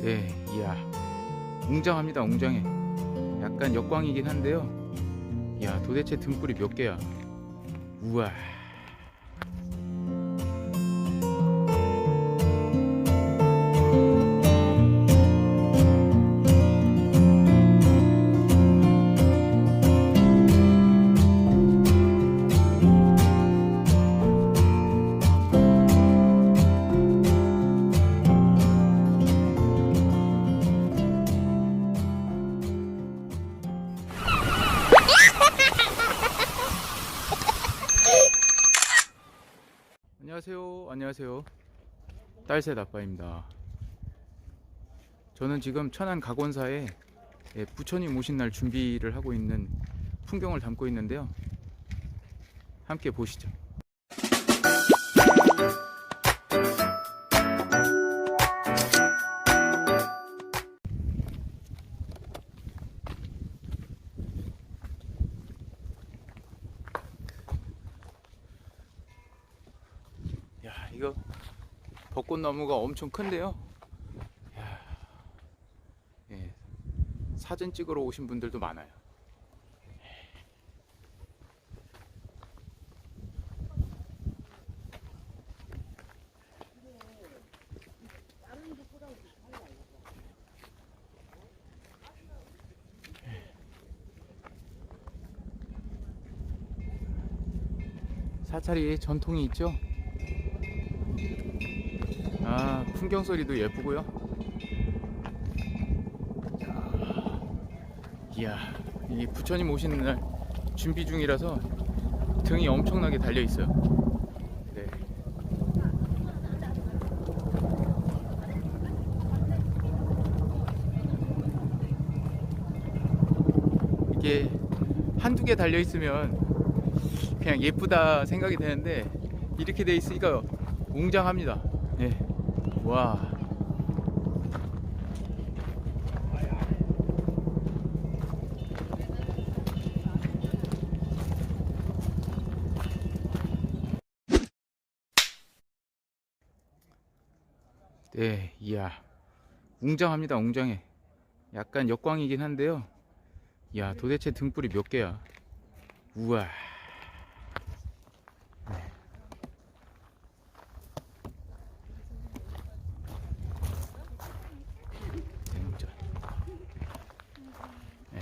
네, 이야, 웅장합니다, 웅장해. 약간 역광이긴 한데요. 야, 도대체 등불이 몇 개야? 우와. 안녕하세요. 안녕하세요. 딸셋 아빠입니다. 저는 지금 천안 각원사에 예, 부처님 오신 날 준비를 하고 있는 풍경을 담고 있는데요. 함께 보시죠. 이거 벚꽃나무가 엄청 큰데요. 야, 예, 사진 찍으러 오신 분들도 많아요. 사찰이 전통이 있죠. 아, 풍경 소리도 예쁘고요. 자, 이야, 이 부처님 오시는 날 준비 중이라서 등이 엄청나게 달려 있어요. 네. 이게 한두 개 달려 있으면 그냥 예쁘다 생각이 되는데 이렇게 돼 있으니까 웅장합니다. 네. 와. 네, 이야. 웅장합니다, 웅장해. 약간 역광이긴 한데요. 야, 도대체 등불이 몇 개야? 우와. 대문자. 네.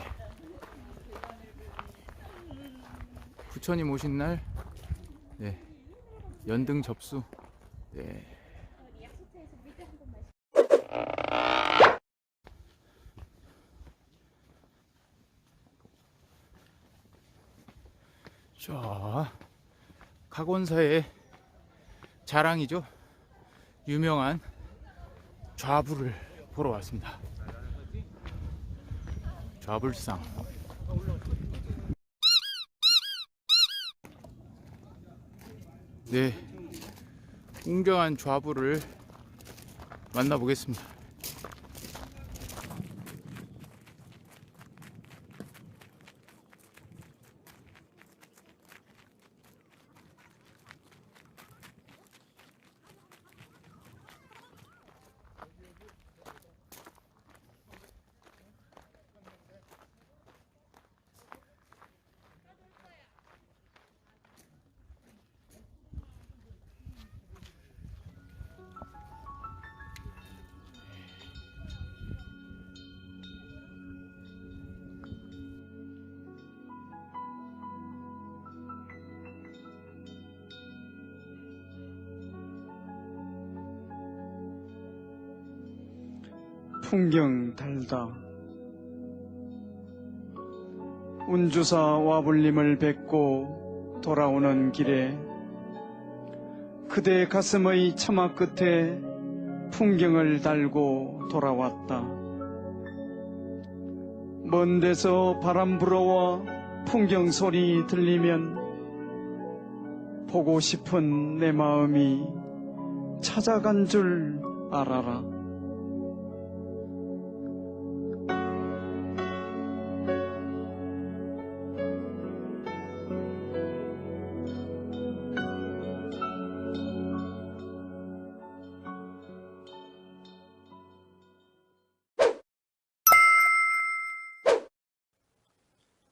부처님 오신 날, 네. 연등 접수. 네. 자, 각원사의 자랑이죠. 유명한 좌불을 보러 왔습니다. 좌불상. 네, 웅장한 좌불을 만나보겠습니다. 풍경 달다. 운주사 와불님을 뵙고 돌아오는 길에 그대 가슴의 처마 끝에 풍경을 달고 돌아왔다. 먼 데서 바람 불어와 풍경 소리 들리면 보고 싶은 내 마음이 찾아간 줄 알아라.